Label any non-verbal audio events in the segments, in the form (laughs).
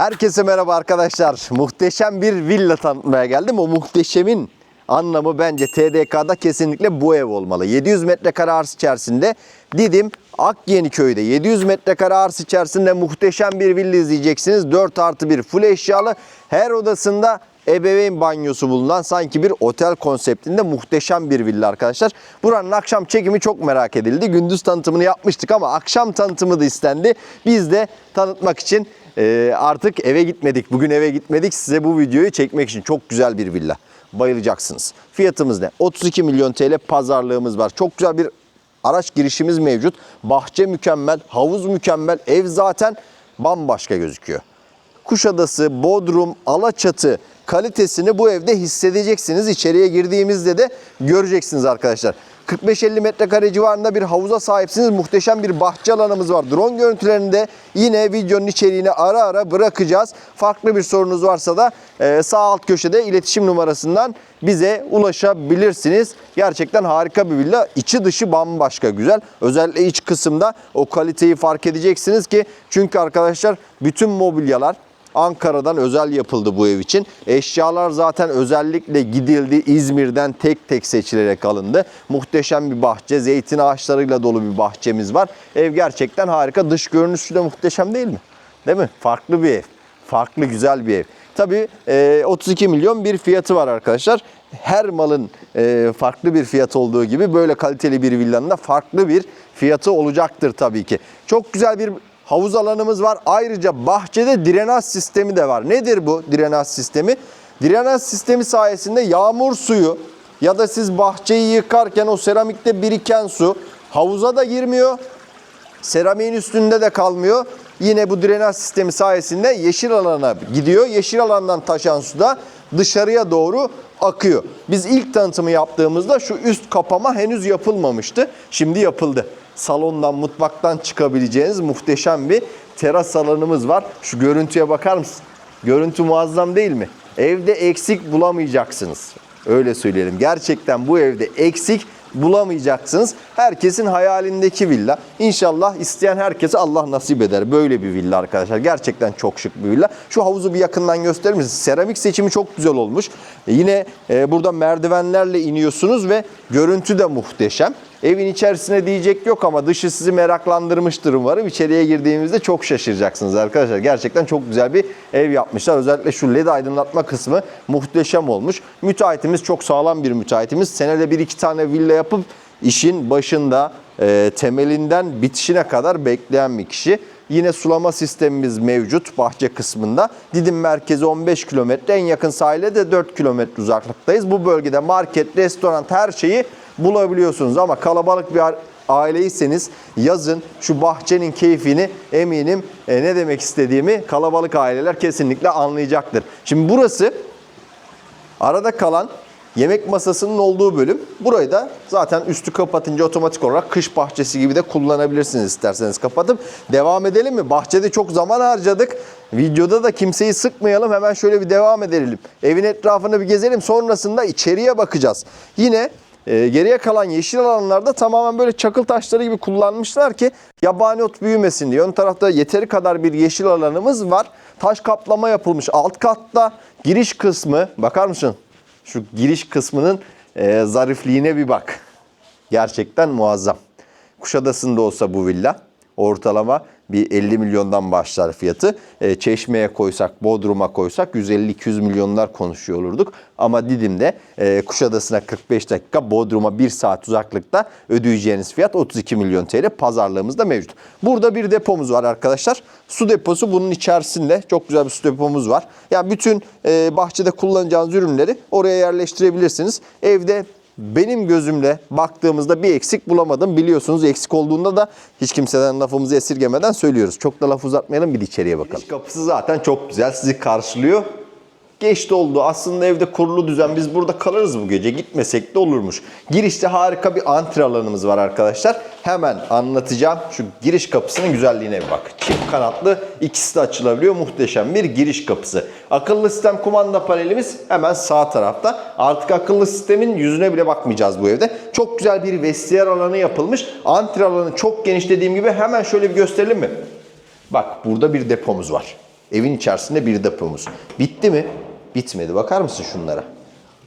Herkese merhaba arkadaşlar. Muhteşem bir villa tanıtmaya geldim. O muhteşemin anlamı bence TDK'da kesinlikle bu ev olmalı. 700 metrekare arsa içerisinde Didim Akyeniköy'de 700 metrekare arsa içerisinde muhteşem bir villa izleyeceksiniz. 4 artı 1 full eşyalı. Her odasında ebeveyn banyosu bulunan sanki bir otel konseptinde muhteşem bir villa arkadaşlar. Buranın akşam çekimi çok merak edildi. Gündüz tanıtımını yapmıştık ama akşam tanıtımı da istendi. Biz de tanıtmak için e, artık eve gitmedik. Bugün eve gitmedik. Size bu videoyu çekmek için çok güzel bir villa. Bayılacaksınız. Fiyatımız ne? 32 milyon TL pazarlığımız var. Çok güzel bir araç girişimiz mevcut. Bahçe mükemmel, havuz mükemmel. Ev zaten bambaşka gözüküyor. Kuşadası, Bodrum, Alaçatı kalitesini bu evde hissedeceksiniz. İçeriye girdiğimizde de göreceksiniz arkadaşlar. 45-50 metrekare civarında bir havuza sahipsiniz. Muhteşem bir bahçe alanımız var. Drone görüntülerinde yine videonun içeriğini ara ara bırakacağız. Farklı bir sorunuz varsa da e, sağ alt köşede iletişim numarasından bize ulaşabilirsiniz. Gerçekten harika bir villa. İçi dışı bambaşka güzel. Özellikle iç kısımda o kaliteyi fark edeceksiniz ki çünkü arkadaşlar bütün mobilyalar Ankara'dan özel yapıldı bu ev için. Eşyalar zaten özellikle gidildi. İzmir'den tek tek seçilerek alındı. Muhteşem bir bahçe, zeytin ağaçlarıyla dolu bir bahçemiz var. Ev gerçekten harika. Dış görünüşü de muhteşem değil mi? Değil mi? Farklı bir ev. Farklı güzel bir ev. Tabii e, 32 milyon bir fiyatı var arkadaşlar. Her malın e, farklı bir fiyat olduğu gibi böyle kaliteli bir villanın da farklı bir fiyatı olacaktır tabii ki. Çok güzel bir havuz alanımız var. Ayrıca bahçede drenaj sistemi de var. Nedir bu drenaj sistemi? Drenaj sistemi sayesinde yağmur suyu ya da siz bahçeyi yıkarken o seramikte biriken su havuza da girmiyor. Seramiğin üstünde de kalmıyor. Yine bu drenaj sistemi sayesinde yeşil alana gidiyor. Yeşil alandan taşan su da dışarıya doğru akıyor. Biz ilk tanıtımı yaptığımızda şu üst kapama henüz yapılmamıştı. Şimdi yapıldı. Salondan, mutfaktan çıkabileceğiniz muhteşem bir teras alanımız var. Şu görüntüye bakar mısın? Görüntü muazzam değil mi? Evde eksik bulamayacaksınız. Öyle söyleyelim. Gerçekten bu evde eksik bulamayacaksınız. Herkesin hayalindeki villa. İnşallah isteyen herkese Allah nasip eder. Böyle bir villa arkadaşlar. Gerçekten çok şık bir villa. Şu havuzu bir yakından gösterir misiniz? Seramik seçimi çok güzel olmuş. Yine e, burada merdivenlerle iniyorsunuz ve görüntü de muhteşem. Evin içerisine diyecek yok ama dışı sizi meraklandırmıştır umarım. İçeriye girdiğimizde çok şaşıracaksınız arkadaşlar. Gerçekten çok güzel bir ev yapmışlar. Özellikle şu led aydınlatma kısmı muhteşem olmuş. Müteahhitimiz çok sağlam bir müteahhitimiz. Senede bir iki tane villa yapıp işin başında e, temelinden bitişine kadar bekleyen bir kişi. Yine sulama sistemimiz mevcut bahçe kısmında. Didim merkezi 15 kilometre, en yakın sahile de 4 kilometre uzaklıktayız. Bu bölgede market, restoran her şeyi bulabiliyorsunuz ama kalabalık bir aileyseniz yazın şu bahçenin keyfini eminim e, ne demek istediğimi kalabalık aileler kesinlikle anlayacaktır. Şimdi burası arada kalan yemek masasının olduğu bölüm. Burayı da zaten üstü kapatınca otomatik olarak kış bahçesi gibi de kullanabilirsiniz isterseniz kapatıp. Devam edelim mi? Bahçede çok zaman harcadık. Videoda da kimseyi sıkmayalım. Hemen şöyle bir devam edelim. Evin etrafını bir gezelim. Sonrasında içeriye bakacağız. Yine e, geriye kalan yeşil alanlarda tamamen böyle çakıl taşları gibi kullanmışlar ki yabani ot büyümesin diye. Ön tarafta yeteri kadar bir yeşil alanımız var. Taş kaplama yapılmış alt katta. Giriş kısmı bakar mısın? Şu giriş kısmının e, zarifliğine bir bak. Gerçekten muazzam. Kuşadası'nda olsa bu villa ortalama bir 50 milyondan başlar fiyatı. E, Çeşme'ye koysak, Bodrum'a koysak 150-200 milyonlar konuşuyor olurduk. Ama Didim'de e, Kuşadası'na 45 dakika, Bodrum'a 1 saat uzaklıkta ödeyeceğiniz fiyat 32 milyon TL pazarlığımızda mevcut. Burada bir depomuz var arkadaşlar. Su deposu bunun içerisinde. Çok güzel bir su depomuz var. Yani bütün e, bahçede kullanacağınız ürünleri oraya yerleştirebilirsiniz. Evde benim gözümle baktığımızda bir eksik bulamadım. Biliyorsunuz eksik olduğunda da hiç kimseden lafımızı esirgemeden söylüyoruz. Çok da laf uzatmayalım bir içeriye bakalım. Giriş kapısı zaten çok güzel sizi karşılıyor. Geç de oldu. Aslında evde kurulu düzen biz burada kalırız bu gece. Gitmesek de olurmuş. Girişte harika bir antre alanımız var arkadaşlar. Hemen anlatacağım. Şu giriş kapısının güzelliğine bir bak. Çift kanatlı ikisi de açılabiliyor. Muhteşem bir giriş kapısı. Akıllı sistem kumanda panelimiz hemen sağ tarafta. Artık akıllı sistemin yüzüne bile bakmayacağız bu evde. Çok güzel bir vestiyer alanı yapılmış. Antre alanı çok geniş dediğim gibi hemen şöyle bir gösterelim mi? Bak burada bir depomuz var. Evin içerisinde bir depomuz. Bitti mi? Bitmedi. Bakar mısın şunlara?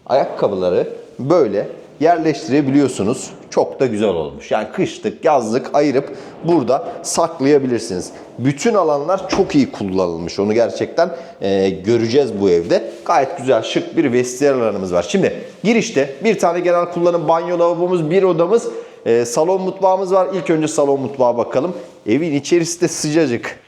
Ayakkabıları böyle yerleştirebiliyorsunuz. Çok da güzel olmuş. Yani kışlık, yazlık ayırıp burada saklayabilirsiniz. Bütün alanlar çok iyi kullanılmış. Onu gerçekten e, göreceğiz bu evde. Gayet güzel, şık bir vestiyer alanımız var. Şimdi girişte bir tane genel kullanım banyo lavabomuz, bir odamız, e, salon mutfağımız var. İlk önce salon mutfağa bakalım. Evin içerisi de sıcacık.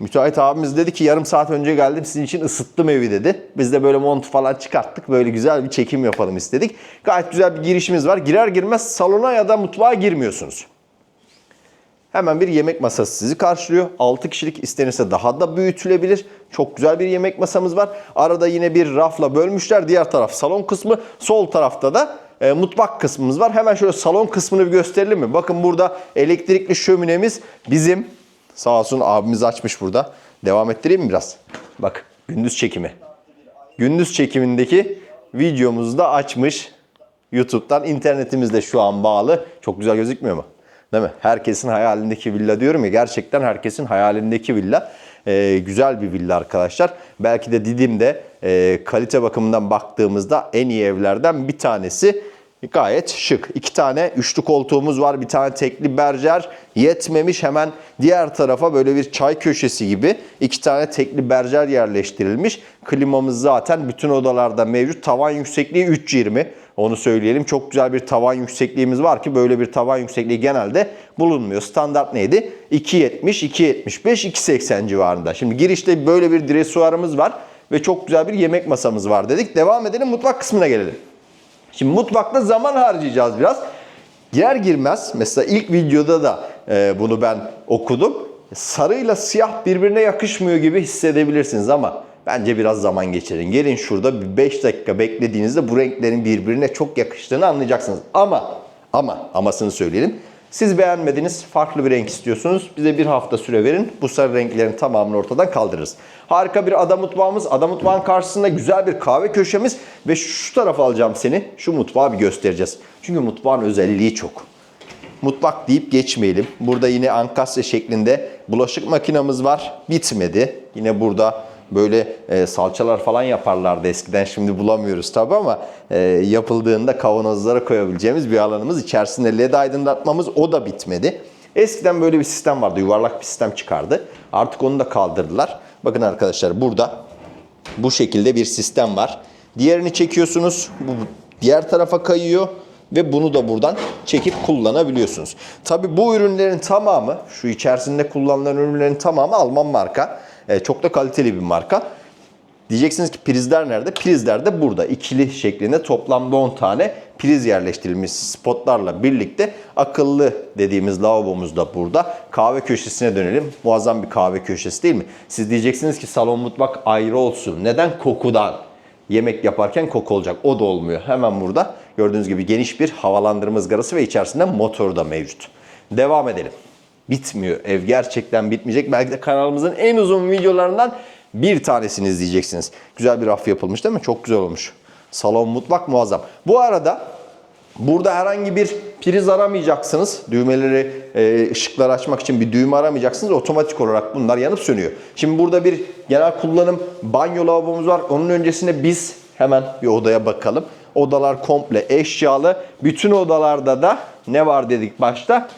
Müteahhit abimiz dedi ki yarım saat önce geldim sizin için ısıttım evi dedi. Biz de böyle mont falan çıkarttık. Böyle güzel bir çekim yapalım istedik. Gayet güzel bir girişimiz var. Girer girmez salona ya da mutfağa girmiyorsunuz. Hemen bir yemek masası sizi karşılıyor. 6 kişilik istenirse daha da büyütülebilir. Çok güzel bir yemek masamız var. Arada yine bir rafla bölmüşler. Diğer taraf salon kısmı. Sol tarafta da e, mutfak kısmımız var. Hemen şöyle salon kısmını bir gösterelim mi? Bakın burada elektrikli şöminemiz bizim. Sağ olsun abimiz açmış burada. Devam ettireyim mi biraz? Bak gündüz çekimi. Gündüz çekimindeki videomuzu da açmış. YouTube'dan internetimiz de şu an bağlı. Çok güzel gözükmüyor mu? Değil mi? Herkesin hayalindeki villa diyorum ya. Gerçekten herkesin hayalindeki villa. Ee, güzel bir villa arkadaşlar. Belki de Didim'de e, kalite bakımından baktığımızda en iyi evlerden bir tanesi. Gayet şık. İki tane üçlü koltuğumuz var. Bir tane tekli berjer. Yetmemiş hemen diğer tarafa böyle bir çay köşesi gibi iki tane tekli berjer yerleştirilmiş. Klimamız zaten bütün odalarda mevcut. Tavan yüksekliği 3.20. Onu söyleyelim. Çok güzel bir tavan yüksekliğimiz var ki böyle bir tavan yüksekliği genelde bulunmuyor. Standart neydi? 2.70, 2.75, 2.80 civarında. Şimdi girişte böyle bir dresuarımız var ve çok güzel bir yemek masamız var dedik. Devam edelim mutfak kısmına gelelim. Şimdi mutfakta zaman harcayacağız biraz. Girer girmez mesela ilk videoda da e, bunu ben okudum. Sarıyla siyah birbirine yakışmıyor gibi hissedebilirsiniz ama bence biraz zaman geçirin. Gelin şurada bir 5 dakika beklediğinizde bu renklerin birbirine çok yakıştığını anlayacaksınız. Ama ama amasını söyleyelim. Siz beğenmediniz, farklı bir renk istiyorsunuz. Bize bir hafta süre verin. Bu sarı renklerin tamamını ortadan kaldırırız. Harika bir ada mutfağımız. Ada mutfağın karşısında güzel bir kahve köşemiz. Ve şu tarafa alacağım seni. Şu mutfağı bir göstereceğiz. Çünkü mutfağın özelliği çok. Mutfak deyip geçmeyelim. Burada yine ankastre şeklinde bulaşık makinamız var. Bitmedi. Yine burada böyle e, salçalar falan yaparlardı eskiden. Şimdi bulamıyoruz tabi ama e, yapıldığında kavanozlara koyabileceğimiz bir alanımız. İçerisinde led aydınlatmamız o da bitmedi. Eskiden böyle bir sistem vardı. Yuvarlak bir sistem çıkardı. Artık onu da kaldırdılar. Bakın arkadaşlar burada bu şekilde bir sistem var. Diğerini çekiyorsunuz. Bu diğer tarafa kayıyor ve bunu da buradan çekip kullanabiliyorsunuz. Tabi bu ürünlerin tamamı, şu içerisinde kullanılan ürünlerin tamamı Alman marka. E, çok da kaliteli bir marka. Diyeceksiniz ki prizler nerede? Prizler de burada. İkili şeklinde toplamda 10 tane priz yerleştirilmiş spotlarla birlikte akıllı dediğimiz lavabomuz da burada. Kahve köşesine dönelim. Muazzam bir kahve köşesi değil mi? Siz diyeceksiniz ki salon mutfak ayrı olsun. Neden? Kokudan. Yemek yaparken koku olacak. O da olmuyor. Hemen burada gördüğünüz gibi geniş bir havalandırma ızgarası ve içerisinde motor da mevcut. Devam edelim. Bitmiyor. Ev gerçekten bitmeyecek. Belki de kanalımızın en uzun videolarından bir tanesini izleyeceksiniz. Güzel bir raf yapılmış değil mi? Çok güzel olmuş. Salon mutfak muazzam. Bu arada burada herhangi bir priz aramayacaksınız. Düğmeleri, e, ışıkları açmak için bir düğme aramayacaksınız. Otomatik olarak bunlar yanıp sönüyor. Şimdi burada bir genel kullanım banyo lavabomuz var. Onun öncesinde biz hemen bir odaya bakalım. Odalar komple eşyalı. Bütün odalarda da ne var dedik başta?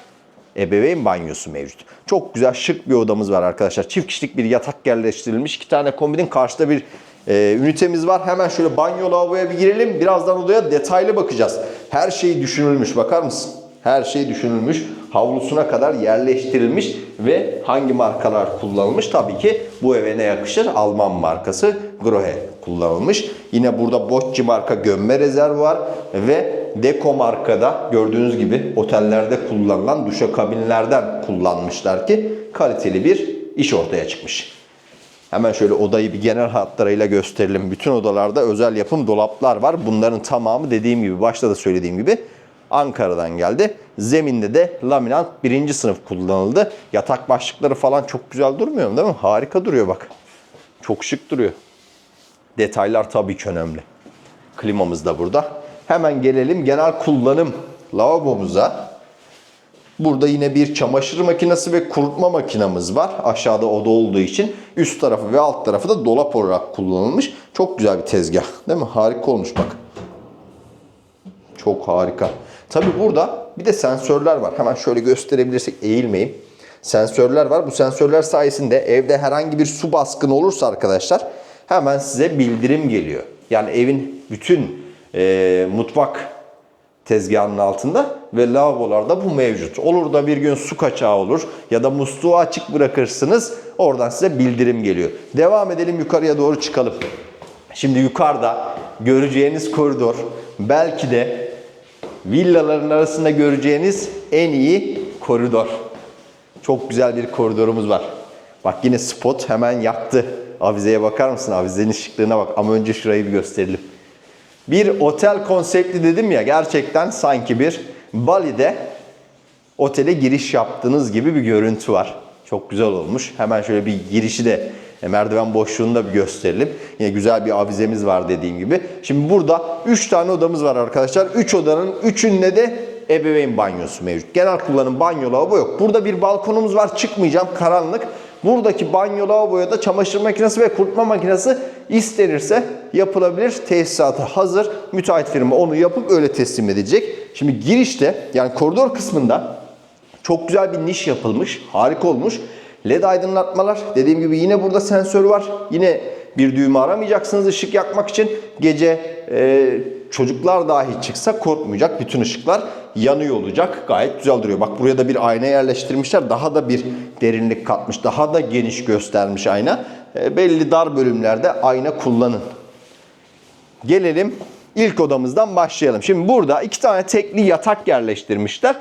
Ebeveyn banyosu mevcut. Çok güzel şık bir odamız var arkadaşlar. Çift kişilik bir yatak yerleştirilmiş. iki tane kombinin karşıda bir e, ünitemiz var. Hemen şöyle banyo lavaboya bir girelim. Birazdan odaya detaylı bakacağız. Her şey düşünülmüş. Bakar mısın? Her şey düşünülmüş. Havlusuna kadar yerleştirilmiş ve hangi markalar kullanılmış? Tabii ki bu eve ne yakışır? Alman markası Grohe kullanılmış. Yine burada Bocci marka gömme rezervuar ve Deko markada gördüğünüz gibi otellerde kullanılan duşakabinlerden kullanmışlar ki kaliteli bir iş ortaya çıkmış. Hemen şöyle odayı bir genel hatlarıyla gösterelim. Bütün odalarda özel yapım dolaplar var. Bunların tamamı dediğim gibi başta da söylediğim gibi Ankara'dan geldi. Zeminde de laminat birinci sınıf kullanıldı. Yatak başlıkları falan çok güzel durmuyor mu değil mi? Harika duruyor bak. Çok şık duruyor. Detaylar tabii ki önemli. Klimamız da burada. Hemen gelelim genel kullanım lavabomuza. Burada yine bir çamaşır makinesi ve kurutma makinamız var. Aşağıda oda olduğu için üst tarafı ve alt tarafı da dolap olarak kullanılmış. Çok güzel bir tezgah değil mi? Harika olmuş bak. Çok harika. Tabi burada bir de sensörler var. Hemen şöyle gösterebilirsek eğilmeyeyim. Sensörler var. Bu sensörler sayesinde evde herhangi bir su baskını olursa arkadaşlar hemen size bildirim geliyor. Yani evin bütün e, mutfak tezgahının altında ve lavabolarda bu mevcut. Olur da bir gün su kaçağı olur ya da musluğu açık bırakırsınız oradan size bildirim geliyor. Devam edelim yukarıya doğru çıkalım. Şimdi yukarıda göreceğiniz koridor belki de villaların arasında göreceğiniz en iyi koridor. Çok güzel bir koridorumuz var. Bak yine spot hemen yaktı. Avizeye bakar mısın? Avizenin ışıklığına bak. Ama önce şurayı bir gösterelim. Bir otel konseptli dedim ya gerçekten sanki bir Bali'de otele giriş yaptığınız gibi bir görüntü var. Çok güzel olmuş. Hemen şöyle bir girişi de e, merdiven boşluğunda bir gösterelim. Yine güzel bir avizemiz var dediğim gibi. Şimdi burada 3 tane odamız var arkadaşlar. 3 odanın 3'ünde de ebeveyn banyosu mevcut. Genel kullanım banyo lavabo yok. Burada bir balkonumuz var. Çıkmayacağım karanlık. Buradaki banyo lavaboya da çamaşır makinesi ve kurutma makinesi istenirse yapılabilir. Tesisatı hazır. Müteahhit firma onu yapıp öyle teslim edecek. Şimdi girişte yani koridor kısmında çok güzel bir niş yapılmış. Harika olmuş. LED aydınlatmalar. Dediğim gibi yine burada sensör var. Yine bir düğme aramayacaksınız ışık yakmak için. Gece e, çocuklar dahi çıksa korkmayacak. Bütün ışıklar yanıyor olacak. Gayet güzel duruyor. Bak buraya da bir ayna yerleştirmişler. Daha da bir derinlik katmış. Daha da geniş göstermiş ayna. E, belli dar bölümlerde ayna kullanın. Gelelim ilk odamızdan başlayalım. Şimdi burada iki tane tekli yatak yerleştirmişler.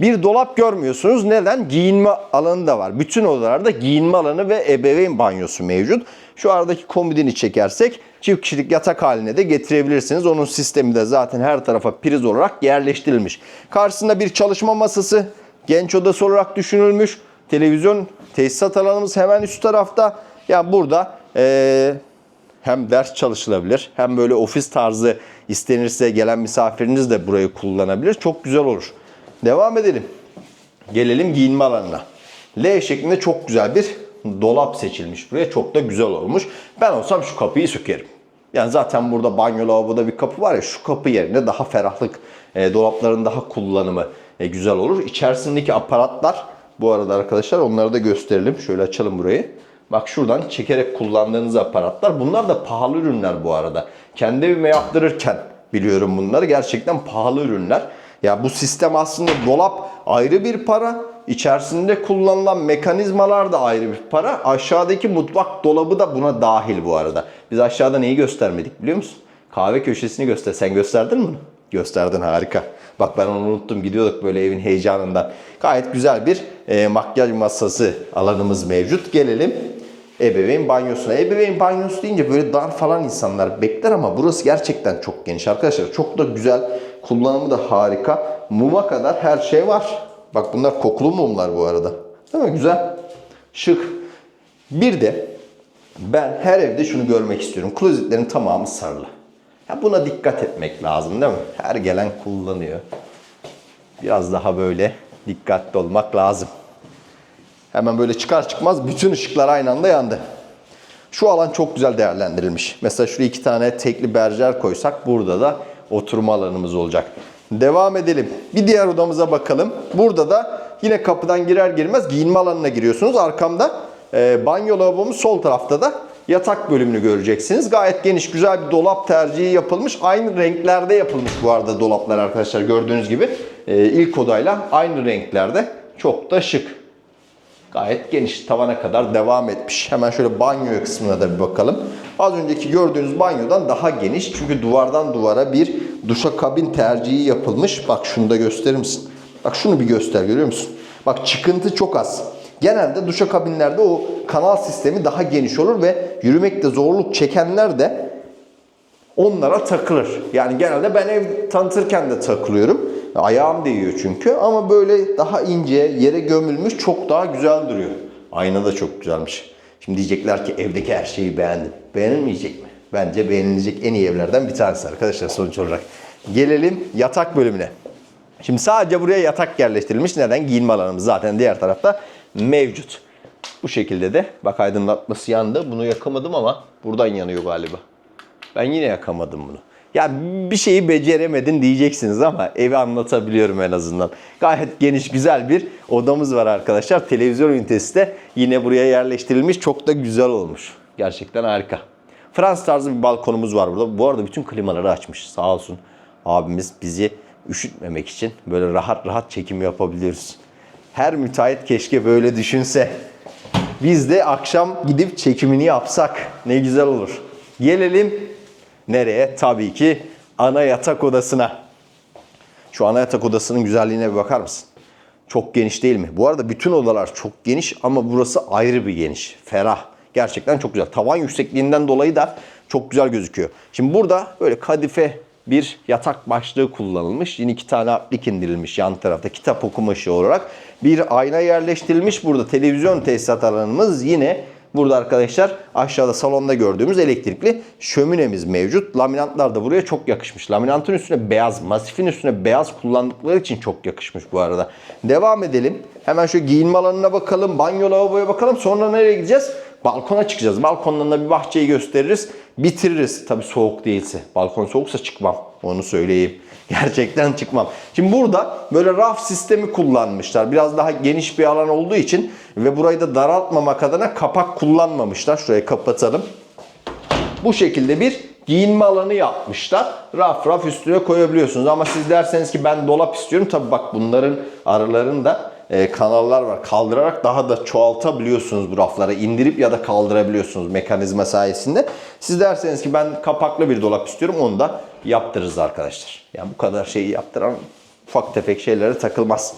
Bir dolap görmüyorsunuz. Neden? Giyinme alanı da var. Bütün odalarda giyinme alanı ve ebeveyn banyosu mevcut. Şu aradaki komodini çekersek çift kişilik yatak haline de getirebilirsiniz. Onun sistemi de zaten her tarafa priz olarak yerleştirilmiş. Karşısında bir çalışma masası, genç odası olarak düşünülmüş. Televizyon, tesisat alanımız hemen üst tarafta. Yani burada eee hem ders çalışılabilir hem böyle ofis tarzı istenirse gelen misafiriniz de burayı kullanabilir. Çok güzel olur. Devam edelim. Gelelim giyinme alanına. L şeklinde çok güzel bir dolap seçilmiş buraya. Çok da güzel olmuş. Ben olsam şu kapıyı sökerim. Yani zaten burada banyo lavaboda bir kapı var ya şu kapı yerine daha ferahlık, e, dolapların daha kullanımı e, güzel olur. İçerisindeki aparatlar bu arada arkadaşlar onları da gösterelim. Şöyle açalım burayı. Bak şuradan çekerek kullandığınız aparatlar. Bunlar da pahalı ürünler bu arada. Kendi evime yaptırırken biliyorum bunları. Gerçekten pahalı ürünler. Ya bu sistem aslında dolap ayrı bir para. İçerisinde kullanılan mekanizmalar da ayrı bir para. Aşağıdaki mutfak dolabı da buna dahil bu arada. Biz aşağıda neyi göstermedik biliyor musun? Kahve köşesini göster. Sen gösterdin mi bunu? Gösterdin harika. Bak ben onu unuttum. Gidiyorduk böyle evin heyecanından. Gayet güzel bir e, makyaj masası alanımız mevcut. Gelelim ebeveyn banyosuna. Ebeveyn banyosu deyince böyle dar falan insanlar bekler ama burası gerçekten çok geniş arkadaşlar. Çok da güzel. Kullanımı da harika. Muma kadar her şey var. Bak bunlar kokulu mumlar bu arada. Değil mi? Güzel. Şık. Bir de ben her evde şunu görmek istiyorum. Klozetlerin tamamı sarılı. Ya buna dikkat etmek lazım değil mi? Her gelen kullanıyor. Biraz daha böyle dikkatli olmak lazım. Hemen böyle çıkar çıkmaz bütün ışıklar aynı anda yandı. Şu alan çok güzel değerlendirilmiş. Mesela şuraya iki tane tekli berjer koysak burada da oturma alanımız olacak. Devam edelim. Bir diğer odamıza bakalım. Burada da yine kapıdan girer girmez giyinme alanına giriyorsunuz. Arkamda e, banyo lavabomuz sol tarafta da yatak bölümünü göreceksiniz. Gayet geniş güzel bir dolap tercihi yapılmış. Aynı renklerde yapılmış bu arada dolaplar arkadaşlar gördüğünüz gibi. E, ilk odayla aynı renklerde. Çok da şık. Gayet geniş tavana kadar devam etmiş. Hemen şöyle banyo kısmına da bir bakalım. Az önceki gördüğünüz banyodan daha geniş. Çünkü duvardan duvara bir duşakabin tercihi yapılmış. Bak şunu da gösterir misin? Bak şunu bir göster görüyor musun? Bak çıkıntı çok az. Genelde duşakabinlerde o kanal sistemi daha geniş olur ve yürümekte zorluk çekenler de onlara takılır. Yani genelde ben ev tanıtırken de takılıyorum. Ayağım değiyor çünkü ama böyle daha ince yere gömülmüş çok daha güzel duruyor. Ayna da çok güzelmiş. Şimdi diyecekler ki evdeki her şeyi beğendim. Beğenilmeyecek mi? Bence beğenilecek en iyi evlerden bir tanesi arkadaşlar sonuç olarak. Gelelim yatak bölümüne. Şimdi sadece buraya yatak yerleştirilmiş. Neden? Giyinme alanımız zaten diğer tarafta mevcut. Bu şekilde de bak aydınlatması yandı. Bunu yakamadım ama buradan yanıyor galiba. Ben yine yakamadım bunu. Ya bir şeyi beceremedin diyeceksiniz ama evi anlatabiliyorum en azından. Gayet geniş güzel bir odamız var arkadaşlar. Televizyon ünitesi de yine buraya yerleştirilmiş. Çok da güzel olmuş. Gerçekten harika. Fransız tarzı bir balkonumuz var burada. Bu arada bütün klimaları açmış sağ olsun. Abimiz bizi üşütmemek için böyle rahat rahat çekim yapabiliyoruz. Her müteahhit keşke böyle düşünse. Biz de akşam gidip çekimini yapsak ne güzel olur. Gelelim nereye? Tabii ki ana yatak odasına. Şu ana yatak odasının güzelliğine bir bakar mısın? Çok geniş değil mi? Bu arada bütün odalar çok geniş ama burası ayrı bir geniş. Ferah. Gerçekten çok güzel. Tavan yüksekliğinden dolayı da çok güzel gözüküyor. Şimdi burada böyle kadife bir yatak başlığı kullanılmış. Yine iki tane aplik indirilmiş yan tarafta kitap okuma ışığı olarak. Bir ayna yerleştirilmiş. Burada televizyon tesisat alanımız yine Burada arkadaşlar aşağıda salonda gördüğümüz elektrikli şöminemiz mevcut. Laminatlar da buraya çok yakışmış. Laminantın üstüne beyaz, masifin üstüne beyaz kullandıkları için çok yakışmış bu arada. Devam edelim. Hemen şu giyinme alanına bakalım, banyo lavaboya bakalım. Sonra nereye gideceğiz? Balkona çıkacağız. Balkondan da bir bahçeyi gösteririz. Bitiririz. Tabii soğuk değilse. Balkon soğuksa çıkmam. Onu söyleyeyim. (laughs) Gerçekten çıkmam. Şimdi burada böyle raf sistemi kullanmışlar. Biraz daha geniş bir alan olduğu için ve burayı da daraltmamak adına kapak kullanmamışlar. Şurayı kapatalım. Bu şekilde bir giyinme alanı yapmışlar. Raf raf üstüne koyabiliyorsunuz. Ama siz derseniz ki ben dolap istiyorum. Tabii bak bunların aralarında e, kanallar var. Kaldırarak daha da çoğaltabiliyorsunuz bu rafları. indirip ya da kaldırabiliyorsunuz mekanizma sayesinde. Siz derseniz ki ben kapaklı bir dolap istiyorum. Onu da yaptırırız arkadaşlar. Yani bu kadar şeyi yaptıran ufak tefek şeylere takılmaz.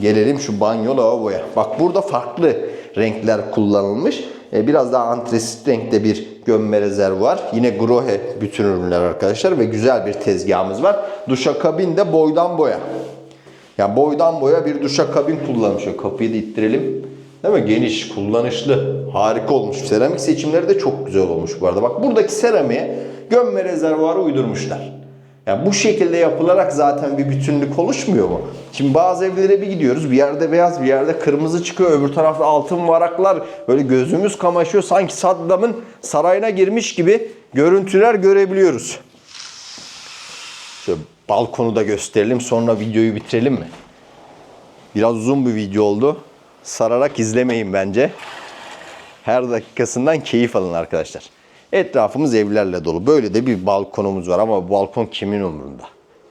Gelelim şu banyo lavaboya. Bak burada farklı renkler kullanılmış. E, Biraz daha antresit renkte bir gömme rezervuar. Yine Grohe bütün ürünler arkadaşlar ve güzel bir tezgahımız var. Duşakabin de boydan boya. Yani boydan boya bir duşakabin kullanmış. Şöyle kapıyı da ittirelim. Değil mi? Geniş, kullanışlı. Harika olmuş. Seramik seçimleri de çok güzel olmuş bu arada. Bak buradaki seramiğe gömme rezervuarı uydurmuşlar. Yani bu şekilde yapılarak zaten bir bütünlük oluşmuyor mu? Şimdi bazı evlere bir gidiyoruz. Bir yerde beyaz, bir yerde kırmızı çıkıyor. Öbür tarafta altın varaklar. Böyle gözümüz kamaşıyor. Sanki Saddam'ın sarayına girmiş gibi görüntüler görebiliyoruz. Şöyle balkonu da gösterelim. Sonra videoyu bitirelim mi? Biraz uzun bir video oldu. Sararak izlemeyin bence. Her dakikasından keyif alın arkadaşlar. Etrafımız evlerle dolu. Böyle de bir balkonumuz var ama bu balkon kimin umurunda?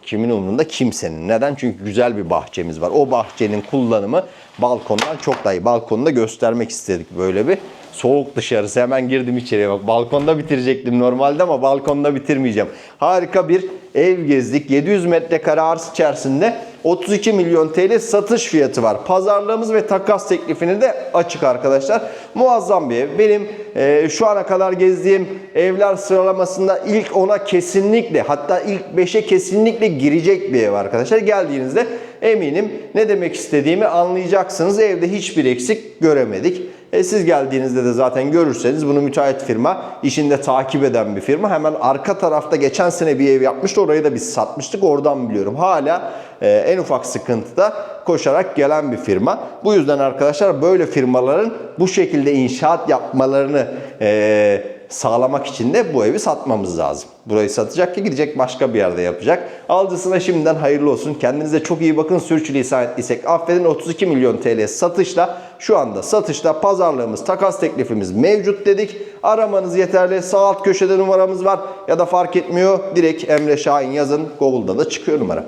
Kimin umurunda? Kimsenin. Neden? Çünkü güzel bir bahçemiz var. O bahçenin kullanımı balkondan çok daha iyi. Balkonu da göstermek istedik böyle bir. Soğuk dışarısı. Hemen girdim içeriye bak. Balkonda bitirecektim normalde ama balkonda bitirmeyeceğim. Harika bir ev gezdik. 700 metrekare arsa içerisinde 32 milyon TL satış fiyatı var. Pazarlığımız ve takas teklifini de açık arkadaşlar. Muazzam bir ev. Benim e, şu ana kadar gezdiğim evler sıralamasında ilk ona kesinlikle hatta ilk 5'e kesinlikle girecek bir ev arkadaşlar. Geldiğinizde eminim ne demek istediğimi anlayacaksınız. Evde hiçbir eksik göremedik. E siz geldiğinizde de zaten görürseniz bunu müteahhit firma işinde takip eden bir firma. Hemen arka tarafta geçen sene bir ev yapmıştı. Orayı da biz satmıştık. Oradan biliyorum. Hala e, en ufak sıkıntıda koşarak gelen bir firma. Bu yüzden arkadaşlar böyle firmaların bu şekilde inşaat yapmalarını e, sağlamak için de bu evi satmamız lazım. Burayı satacak ki gidecek başka bir yerde yapacak. Alıcısına şimdiden hayırlı olsun. Kendinize çok iyi bakın. Sürçülisan ettiysek affedin. 32 milyon TL satışla şu anda satışta pazarlığımız, takas teklifimiz mevcut dedik. Aramanız yeterli. Sağ alt köşede numaramız var ya da fark etmiyor. Direkt Emre Şahin yazın. Google'da da çıkıyor numara.